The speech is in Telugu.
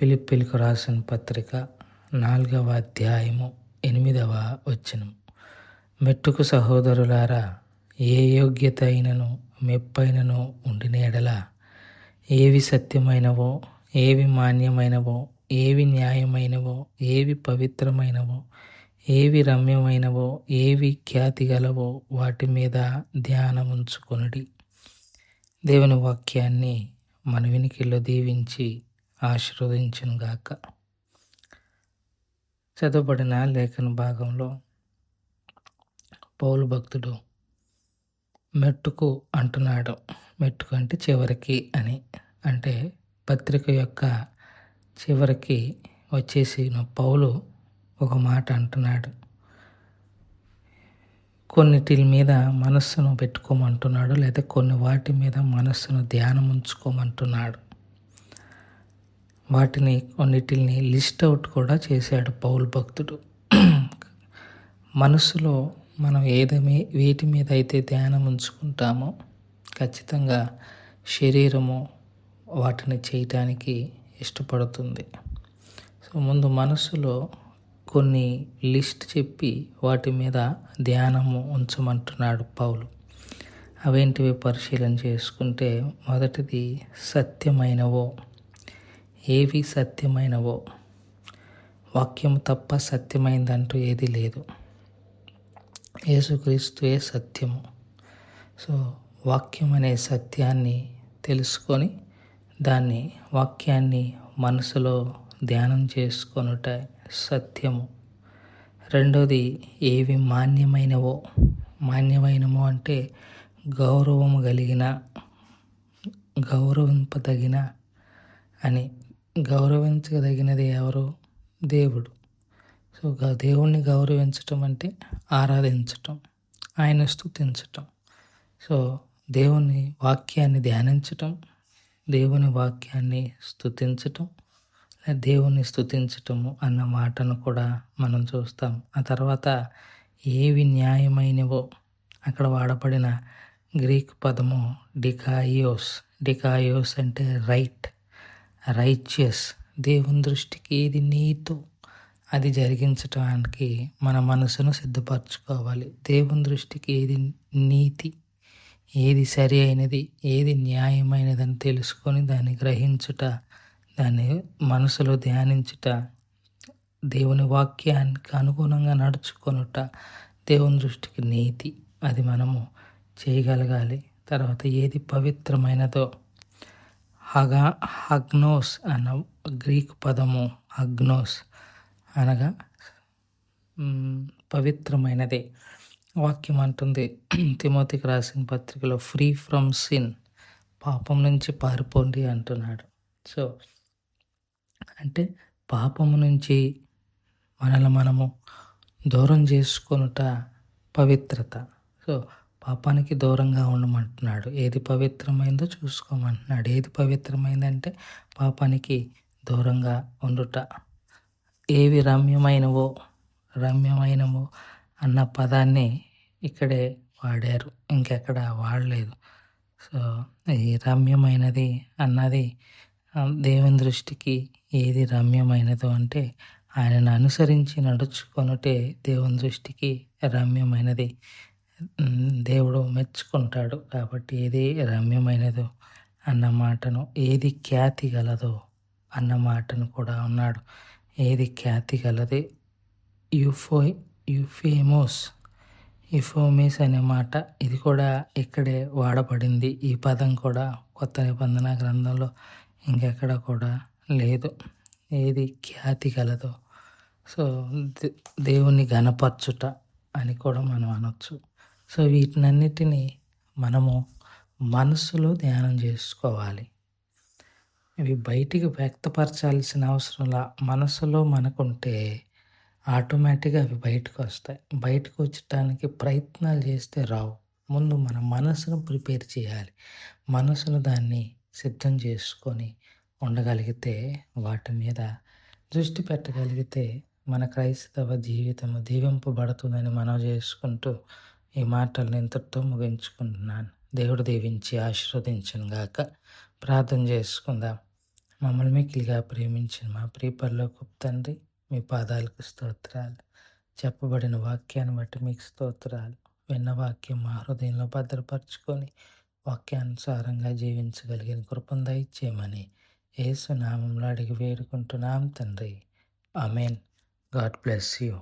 ఫిలిప్పీలకు రాసిన పత్రిక నాలుగవ అధ్యాయము ఎనిమిదవ వచనం మెట్టుకు సహోదరులారా ఏ యోగ్యత అయినను మెప్పైనను ఉండిన ఎడల ఏవి సత్యమైనవో ఏవి మాన్యమైనవో ఏవి న్యాయమైనవో ఏవి పవిత్రమైనవో ఏవి రమ్యమైనవో ఏవి ఖ్యాతి గలవో వాటి మీద ధ్యానముంచుకొనుడి. దేవుని వాక్యాన్ని మన వినికిల్లో దీవించి ఆశీర్వదించునుగాక చదవబడిన లేఖన భాగంలో పౌలు భక్తుడు మెట్టుకు అంటున్నాడు. మెట్టుకు అంటే చివరికి అని. అంటే పత్రిక యొక్క చివరికి వచ్చేసి పౌలు ఒక మాట అంటున్నాడు. కొన్నిటి మీద మనస్సును పెట్టుకోమంటున్నాడు లేదా కొన్ని వాటి మీద మనస్సును ధ్యానం ఉంచుకోమంటున్నాడు వాటిని కొన్నిటిని లిస్ట్ అవుట్ కూడా చేశాడు పౌల్ భక్తుడు. మనసులో మనం ఏదమే వేటి మీద అయితే ధ్యానం ఉంచుకుంటామో ఖచ్చితంగా శరీరము వాటిని చేయటానికి ఇష్టపడుతుంది. సో ముందు మనసులో కొన్ని లిస్ట్ చెప్పి వాటి మీద ధ్యానము ఉంచమంటున్నాడు పౌలు. అవేంటివి పరిశీలన చేసుకుంటే మొదటిది సత్యమైనవో ఏవి సత్యమైనవో? వాక్యం తప్ప సత్యమైందంటూ ఏది లేదు. యేసుక్రీస్తుయే సత్యము. సో వాక్యం అనే సత్యాన్ని తెలుసుకొని దాన్ని వాక్యాన్ని మనసులో ధ్యానం చేసుకొనుట సత్యము. రెండోది ఏవి మాన్యమైనవో? మాన్యమైనమో అంటే గౌరవము కలిగిన గౌరవింపదగిన అని. గౌరవించదగినది ఎవరు? దేవుడు. సో దేవుణ్ణి గౌరవించటం అంటే ఆరాధించటం ఆయన స్థుతించటం సో దేవుని వాక్యాన్ని ధ్యానించటం దేవుని వాక్యాన్ని స్థుతించటం దేవుని స్థుతించటము అన్న మాటను కూడా మనం చూస్తాం. ఆ తర్వాత ఏవి న్యాయమైనవో అక్కడ వాడబడిన గ్రీక్ పదము డికాయోస్ డికాయోస్ అంటే రైట్. రైచియస్. దేవుని దృష్టికి ఏది నీతో అది జరిగించటానికి మన మనసును సిద్ధపరచుకోవాలి. దేవుని దృష్టికి ఏది నీతి ఏది సరి అయినది ఏది న్యాయమైనదని తెలుసుకొని దాన్ని గ్రహించుట దాన్ని మనసులో ధ్యానించుట దేవుని వాక్యానికి అనుగుణంగా నడుచుకొనుట దేవుని దృష్టికి నీతి. అది మనము చేయగలగాలి. తర్వాత ఏది పవిత్రమైనదో హగా హగ్నోస్ అన్న గ్రీక్ పదము హగ్నోస్ అనగా పవిత్రమైనదే. వాక్యం అంటుంది తిమోతికి రాసిన పత్రికలో ఫ్రీ ఫ్రమ్ సిన్ పాపం నుంచి పారిపోండి అంటున్నాడు. సో అంటే పాపము నుంచి మనల్ని మనము దూరం చేసుకొనుట పవిత్రత. సో పాపానికి దూరంగా ఉండమంటున్నాడు. ఏది పవిత్రమైందో చూసుకోమంటున్నాడు. ఏది పవిత్రమైందంటే పాపానికి దూరంగా ఉండుట. ఏవి రమ్యమైనవో రమ్యమైనవో అన్న పదాన్ని ఇక్కడే వాడారు. ఇంకెక్కడ వాడలేదు. సో ఈ రమ్యమైనది అన్నది దేవుని దృష్టికి ఏది రమ్యమైనదో అంటే ఆయనను అనుసరించి నడుచుకొనుటే దేవుని దృష్టికి రమ్యమైనది. దేవుడు మెచ్చుకుంటాడు కాబట్టి ఏది రమ్యమైనదో అన్న మాటను ఏది ఖ్యాతి గలదో అన్న మాటను కూడా ఉన్నాడు ఏది ఖ్యాతి గలది? యుఫో యుఫేమోస్ యుఫోమిస్ అనే మాట. ఇది కూడా ఇక్కడే వాడబడింది. ఈ పదం కూడా కొత్త నిబంధన గ్రంథంలో ఇంకెక్కడ కూడా లేదు. ఏది ఖ్యాతి కలదో సో దేవుని గణపరచుట అని కూడా మనం అనొచ్చు. సో వీటినన్నిటినీ మనము మనసులో ధ్యానం చేసుకోవాలి. ఇవి బయటికి వ్యక్తపరచాల్సిన అవసరంలా మనసులో మనకుంటే ఆటోమేటిక్గా అవి బయటకు వస్తాయి. బయటకు వచ్చటానికి ప్రయత్నాలు చేస్తే రావు. ముందు మన మనసును ప్రిపేర్ చేయాలి. మనసును దాన్ని సిద్ధం చేసుకొని ఉండగలిగితే వాటి మీద దృష్టి పెట్టగలిగితే మన క్రైస్తవ జీవితం దీవింపబడుతుందని మనం చేసుకుంటూ ఈ మాటలను ఇంతటితో ముగించుకుంటున్నాను. దేవుడు దీవించి ఆశీర్వదించను గాక. ప్రార్థన చేసుకుందాం. మమ్మల్ని మిక్కిలిగా ప్రేమించిన మా ప్రియపల్లో తండ్రి మీ పాదాలకు స్తోత్రాలు. చెప్పబడిన వాక్యాన్ని బట్టి మీకు స్తోత్రాలు. విన్న వాక్యం మా హృదయంలో భద్రపరచుకొని వాక్యానుసారంగా జీవించగలిగిన కృపను దయచేయమని ఏసునామంలో అడిగి వేడుకుంటున్నాం తండ్రి. Amen God bless you.